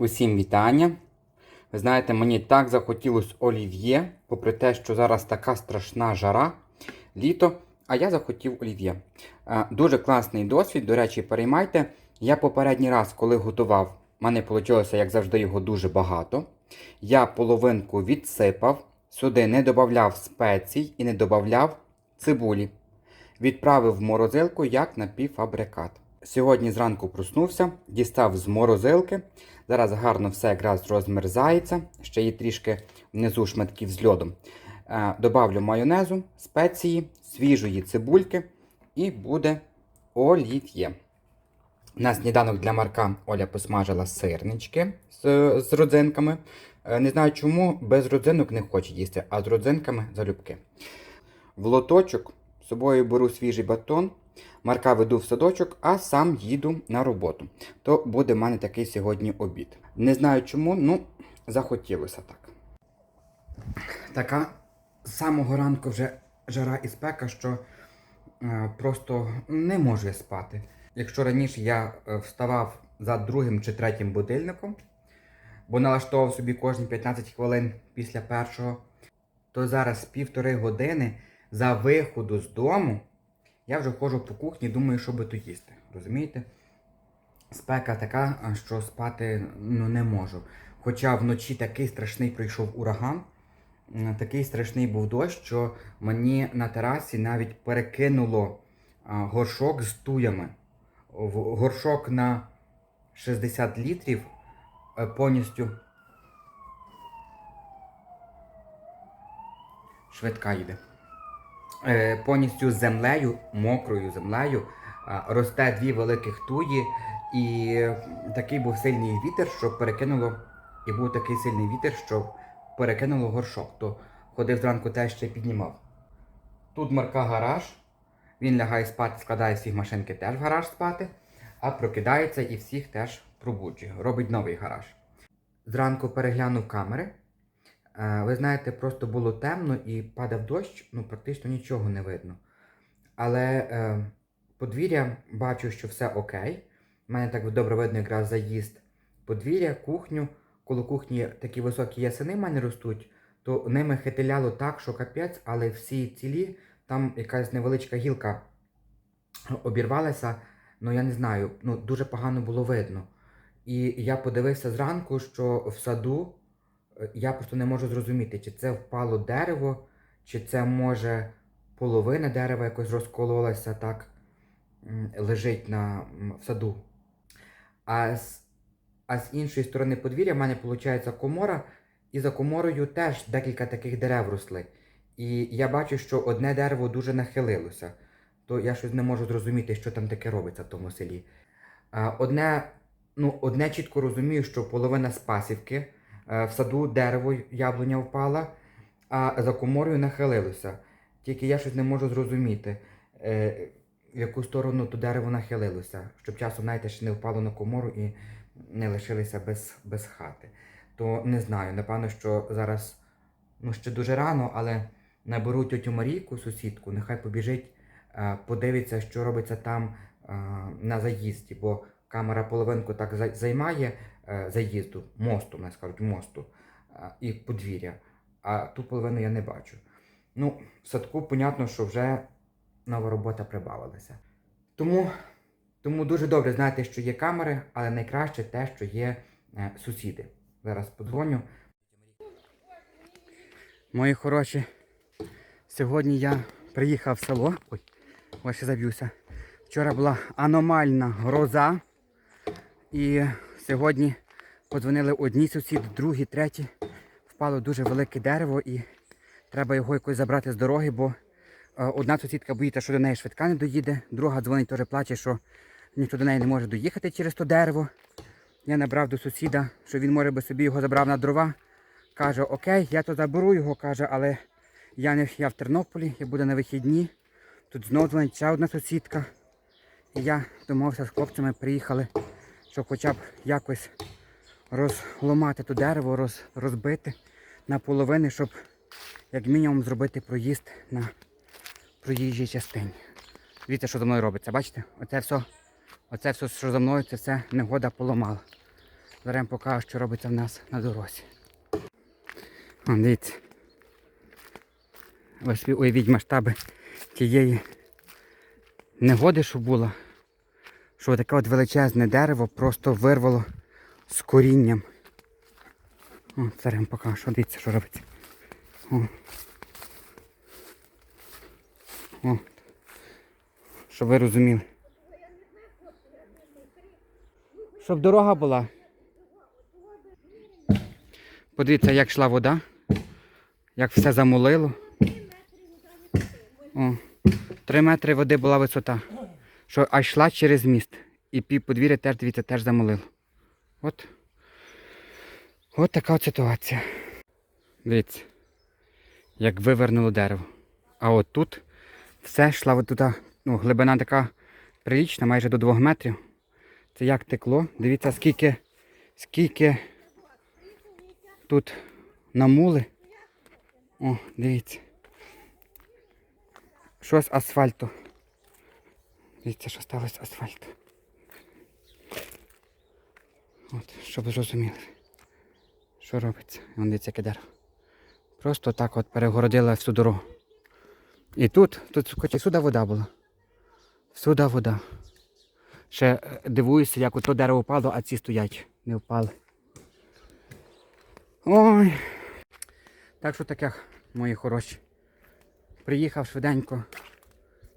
Усім вітання. Ви знаєте, мені так захотілося олів'є, попри те, що зараз така страшна жара, літо, а я захотів олів'є. Е, Дуже класний досвід, до речі, переймайте. Я попередній раз, коли готував, в мене вийшло, як завжди, його дуже багато. Я половинку відсипав, сюди не додавав спецій і не додавав цибулі. Відправив в морозилку як напівфабрикат. Сьогодні зранку проснувся, дістав з морозилки. Зараз гарно все якраз розмерзається. Ще є трішки внизу шматків з льодом. Е, добавлю майонезу, спеції, свіжої цибульки і буде олів'є. На сніданок для Марка Оля посмажила сирнички з, з родзинками. Е, Не знаю чому, без родзинок не хоче їсти, а з родзинками залюбки. В лоточок з собою беру свіжий батон, Марка веду в садочок, а сам їду на роботу. То буде в мене такий сьогодні обід. Не знаю чому, ну захотілося так. Така з самого ранку вже жара і спека, що е, просто не можу я спати. Якщо раніше я е, вставав за другим чи третім будильником, бо налаштовував собі кожні 15 хвилин після першого, то зараз півтори години за виходу з дому я вже ходжу по кухні, думаю, що би то їсти. Розумієте? Спека така, що спати ну, не можу. Хоча вночі такий страшний прийшов ураган, такий страшний був дощ, що мені на терасі навіть перекинуло горшок з туями. Горшок на 60 літрів е, повністю. Швидка йде. Е, повністю землею, мокрою землею, росте дві великих туї, і такий був сильний вітер, що перекинуло, і був такий сильний вітер, що перекинуло горшок. То ходив зранку теж ще піднімав. Тут Марка гараж. Він лягає спати, складає всіх машинки теж в гараж спати, а прокидається і всіх теж пробуджує. Робить новий гараж. Зранку переглянув камери. Е, Ви знаєте, просто було темно і падав дощ, ну практично нічого не видно. Але е, подвір'я бачу, що все окей. У мене так добре видно якраз заїзд. Подвір'я, кухню. Коло кухні такі високі ясени в мене ростуть, то ними хитиляло так, що капець, але всі цілі, там якась невеличка гілка обірвалася, ну я не знаю, ну дуже погано було видно. І я подивився зранку, що в саду я просто не можу зрозуміти, чи це впало дерево, чи це може половина дерева якось розкололася так, лежить на, в саду. А з, а з іншої сторони подвір'я в мене виходить комора, і за коморою теж декілька таких дерев росли. І я бачу, що одне дерево дуже нахилилося. То я щось не можу зрозуміти, що там таке робиться в тому селі. Одне, ну, одне чітко розумію, що половина з пасівки е, в саду дерево яблуня впала, а за коморою нахилилося. Тільки я щось не можу зрозуміти, е, в яку сторону то дерево нахилилося, щоб часом, знаєте, ще не впало на комору і не лишилися без, без хати. То не знаю, напевно, що зараз ну, ще дуже рано, але наберу тьотю Марійку, сусідку, нехай побіжить, е, подивиться, що робиться там е, на заїзді, бо камера половинку так займає е, заїзду, мосту, мене скажуть, мосту е, і подвір'я, а ту половину я не бачу. Ну, в садку, понятно, що вже нова робота прибавилася. Тому, тому дуже добре знати, що є камери, але найкраще те, що є е, сусіди. Зараз подзвоню. Мої хороші, сьогодні я приїхав в село. Ой, ось заб'юся. Вчора була аномальна гроза. І сьогодні подзвонили одні сусіди, другі, треті. Впало дуже велике дерево і треба його якось забрати з дороги, бо е, одна сусідка боїться, що до неї швидка не доїде, друга дзвонить теж плаче, що ніхто до неї не може доїхати через то дерево. Я набрав до сусіда, що він може би собі його забрав на дрова. Каже, окей, я то заберу його, каже, але я не я в Тернополі, я буду на вихідні. Тут знову дзвонить ще одна сусідка. І я домовився з хлопцями, приїхали, щоб хоча б якось розломати то дерево, роз, розбити на половини, щоб як мінімум зробити проїзд на проїжджій частині. Дивіться, що за мною робиться, бачите? Оце все, оце все, що за мною, це все негода поламала. Зараз покажу, що робиться в нас на дорозі. О, дивіться. Ви собі уявіть масштаби тієї негоди, що була. Що таке от величезне дерево просто вирвало з корінням. О, зараз вам покажу, дивіться, що робиться. О. О. Щоб ви розуміли. Щоб дорога була. Подивіться, як йшла вода, як все замулило. О, три метри води була висота. Що аж йшла через міст. І пів подвір'я теж, дивіться, теж замулило. От. От така от ситуація. Дивіться, як вивернуло дерево. А от тут все йшла от туди, ну, глибина така прилічна, майже до двох метрів. Це як текло. Дивіться, скільки, скільки тут намули. О, дивіться. Що з асфальту. Дивіться, що сталося з асфальту. От, щоб зрозуміли, що робиться. Вон дивіться, яке дерево. Просто так от перегородила всю дорогу. І тут, тут хоч і сюди вода була. Сюди вода. Ще е, дивуюся, як ото дерево впало, а ці стоять, не впали. Ой. Так що таке, мої хороші. Приїхав швиденько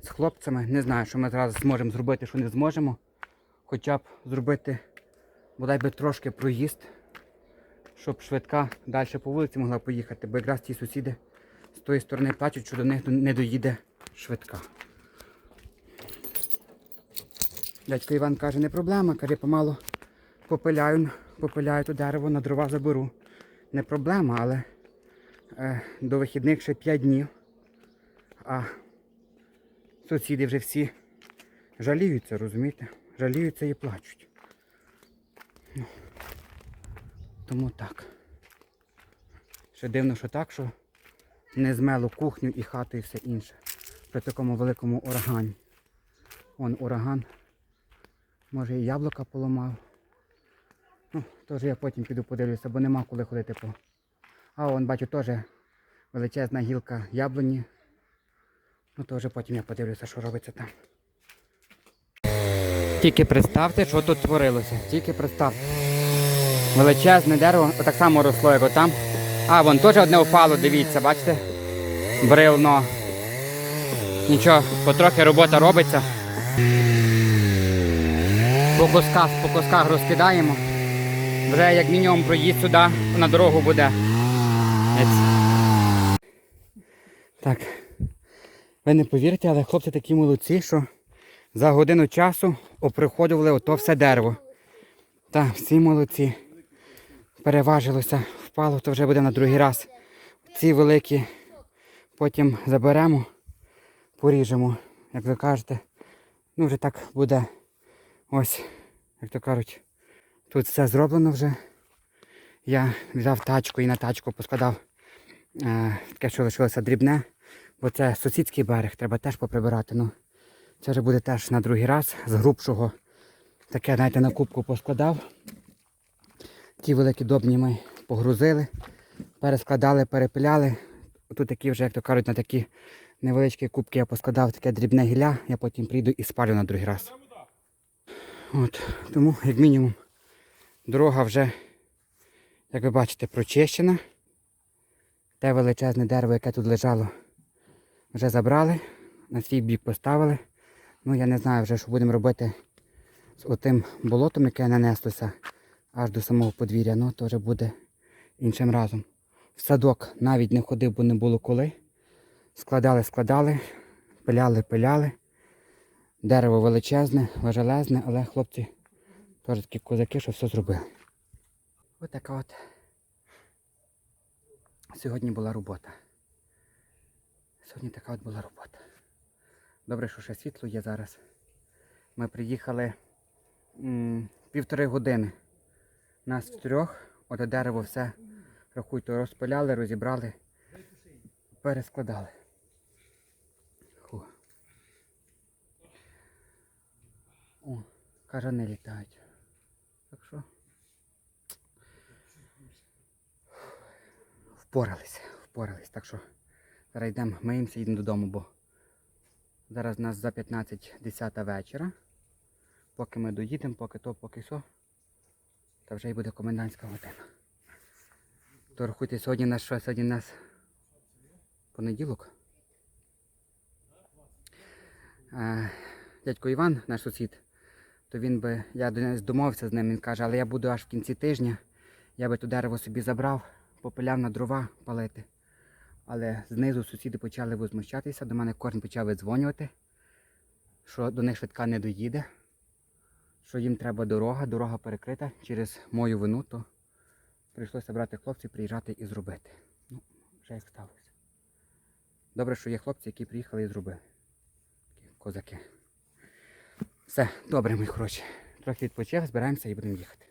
з хлопцями. Не знаю, що ми зараз зможемо зробити, що не зможемо. Хоча б зробити бодай би трошки проїзд, щоб швидка далі по вулиці могла поїхати, бо якраз ті сусіди з тої сторони плачуть, що до них не доїде швидка. Дядько Іван каже, не проблема, каже, помалу попиляю, попиляю то дерево, на дрова заберу. Не проблема, але е, до вихідних ще 5 днів. А сусіди вже всі жаліються, розумієте? Жаліються і плачуть. Ну, тому так. Ще дивно, що так, що не змело кухню і хату і все інше. При такому великому урагані. Вон ураган. Може і яблука поламав. Ну, теж я потім піду подивлюся, бо нема коли ходити по. А вон бачу теж величезна гілка яблуні. Ну теж потім я подивлюся, що робиться там. Тільки представте, що тут творилося. Тільки представте. Величезне дерево, отак само росло, як отам. А, вон теж одне впало, дивіться, бачите? Бревно. Нічого, потрохи робота робиться. По кусках, по кусках розкидаємо. Вже як мінімум проїзд сюди на дорогу буде. Так. Ви не повірите, але хлопці такі молодці, що за годину часу оприходували ото все дерево. Так, всі молодці. Переважилося, впало, то вже буде на другий раз. Ці великі потім заберемо, поріжемо, як ви кажете. Ну, вже так буде ось, як то кажуть, тут все зроблено вже. Я взяв тачку і на тачку поскладав е, таке, що лишилося дрібне, бо це сусідський берег, треба теж поприбирати. Ну, це вже буде теж на другий раз з грубшого. Таке, знаєте, на кубку поскладав. Ті великі добні ми погрузили, перескладали, перепиляли. Тут такі вже, як то кажуть, на такі невеличкі кубки я поскладав таке дрібне гілля, я потім прийду і спалю на другий раз. От, тому, як мінімум, дорога вже, як ви бачите, прочищена. Те величезне дерево, яке тут лежало, вже забрали, на свій бік поставили. Ну, я не знаю вже, що будемо робити з отим болотом, яке нанеслося аж до самого подвір'я. Ну, то вже буде іншим разом. В садок навіть не ходив, бо не було коли. Складали, складали, пиляли, пиляли. Дерево величезне, важелезне, але хлопці теж такі козаки, що все зробили. Ось така от сьогодні була робота. Сьогодні така от була робота. Добре, що ще світло є зараз. Ми приїхали м, півтори години. Нас в трьох, от дерево все, рахуйте, розпиляли, розібрали, перескладали. Фу. О, кажани літають. Так що впоралися, впоралися. Так що зараз йдемо, миємося, їдемо додому, бо зараз у нас за 15-10 вечора. Поки ми доїдемо, поки то, поки все, то вже й буде комендантська година. То рахуйте, сьогодні нас що? Сьогодні нас понеділок. Е, дядько Іван, наш сусід, то він би, я до- домовився з ним, він каже, але я буду аж в кінці тижня, я би то дерево собі забрав, попиляв на дрова палити. Але знизу сусіди почали возмущатися, до мене кожен почав видзвонювати, що до них швидка не доїде, що їм треба дорога, дорога перекрита через мою вину, то прийшлося брати хлопців, приїжджати і зробити. Ну, вже як сталося. Добре, що є хлопці, які приїхали і зробили. Козаки. Все, добре, мої хороші. Трохи відпочив, збираємося і будемо їхати.